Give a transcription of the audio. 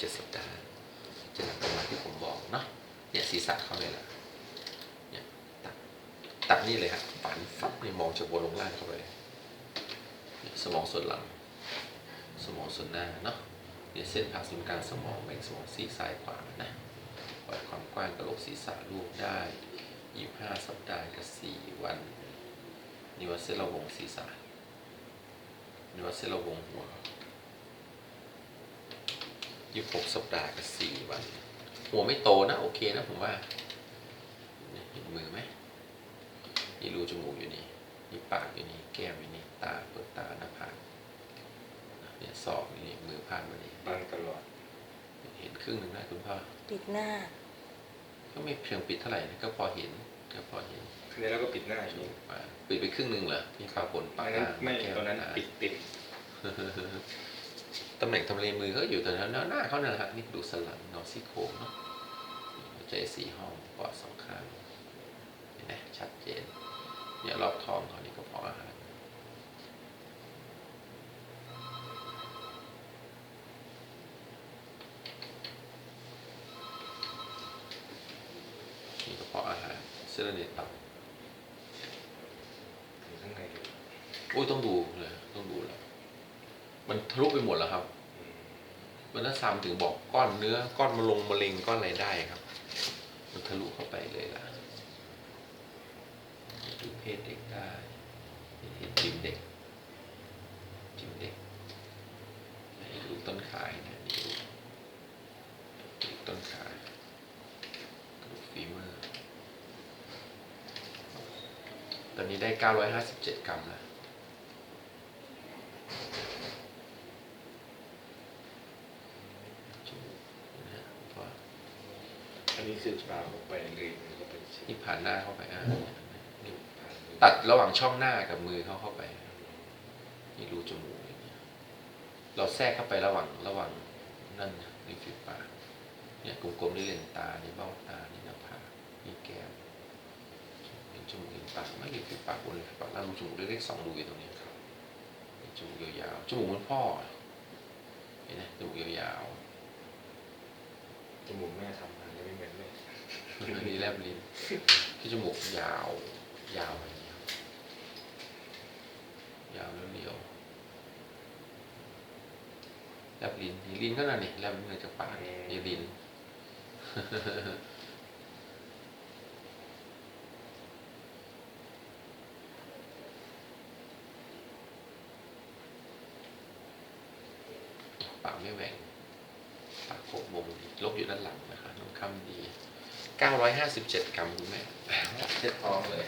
เจ็ดสัปดาห์จะหลักประมาณที่ผมบอกเนาะเนี่ยศีรษะเขาเลยล่ะเนี่ยตัดตัดนี่เลยฮะฝันฟับนี่มองจากบนลงล่างเข้าไปเนี่ยสมองส่วนหลัง สมองส่วนหน้าเนาะเนี่ยเส้นผ่าศูนย์กลางสมองแบ่งสมองซีกซ้ายขวานะปล่อยความกว้างกระโหลกศีรษะลูกได้ยี่ห้าสัปดาห์กับสี่วันนี่ว่าเส้นระวงศีรษะนี่ว่าเส้นระวงหัว ยี่หกสัปดาห์กับสี่วัน หัวไม่โตนะ โอเคนะผมว่าเนี่ยเห็นมือไหมนี่รูจมูกอยู่นี่นี่ปากอยู่นี่แก้มอยู่นี่ตาเปิดตาหน้าผากเนี่ยศอกอยู่นี่มือพาดมานี่บางตลอด เห็นครึ่งหนึ่งนะคุณพ่อปิดหน้า ก็ไม่เพียงปิดเท่าไหร่นะก็พอเห็นก็พอเห็นคืนนี้เราก็ปิดหน้าอยู่อ่าปิดไปครึ่งหนึ่งเหรอที่ปากบนปาอักนหนั้นน้าไม่แก้มตอนนั้นตาปิดติด ตำแหน่งทำเลมือเขาอยู่ตรงนั้นหน้าเขาเนี่ยแหละฮะนี่ดูสลังนอนซี่โครงเนาะใจสี่ห้องปอดสองข้างเห็นไหมชัดเจนเนี่ยรอบท้องเขานี่ก็พาะอาหารนี่ก็พาะอาหารเส้นเลือดต่ำอยู่ข้างในอยู่โอ้ยต้องดูเลยต้องดูแล้ว มันทะลุไปหมดแล้วครับอืมมันน่าซามถึงบอกก้อนเนื้อ ก้อนมะลงมะเร็งก้อนอะไรได้ครับ มันทะลุเข้าไปเลยล่ะดูเพศเด็กได้เห็นจิมเด็กจิมเด็กไหนดูต้นขาเนี่ยนี่ดูดูต้นขากระดูกฟีเมอร์ตอนนี้ได้ 957 กรัมแล้ว จมูกนะฮะเพราะว่า อันนี้คือปลาออกไปเลยมันก็เป็นชิ้นนี่ผ่านหน้าเข้าไปอะนี่ผ่านมือตัดระหว่างช่องหน้ากับมือเขาเข้าไป นี่รูจมูกอย่างเงี้ยเราแทรกเข้าไประหว่างระหว่างนั่นนะนี่ฝีปากเนี่ยกลมๆนี่เลนตานี่เบ้าตานี่หน้าผากนี่แก้มเห็นจมูกเห็นปากไม่มีฝีปากบนเลยฝีปากล่างรูจมูกเล็กๆสองรูอยู่ตรงเนี้ยครับนี่จมูกยาวๆจมูกเหมือนพ่อเห็นไหมจมูกยาวๆจมูกแม่ทำมา อันนี้แลบลิ้นที่จมูกยาว ยาวอย่างเงี้ยยาวแล้วเรียวแลบลิ้นนี่ลิ้นก็น่ะนี่แลบลิ้นเลยจากปากนี่ลิ้นปากไม่แหว่งปากโขกมุมลบอยู่ด้านหลังนะคะน้องคำดี 957 กรัมคุณแม่เจ็ดทองเลย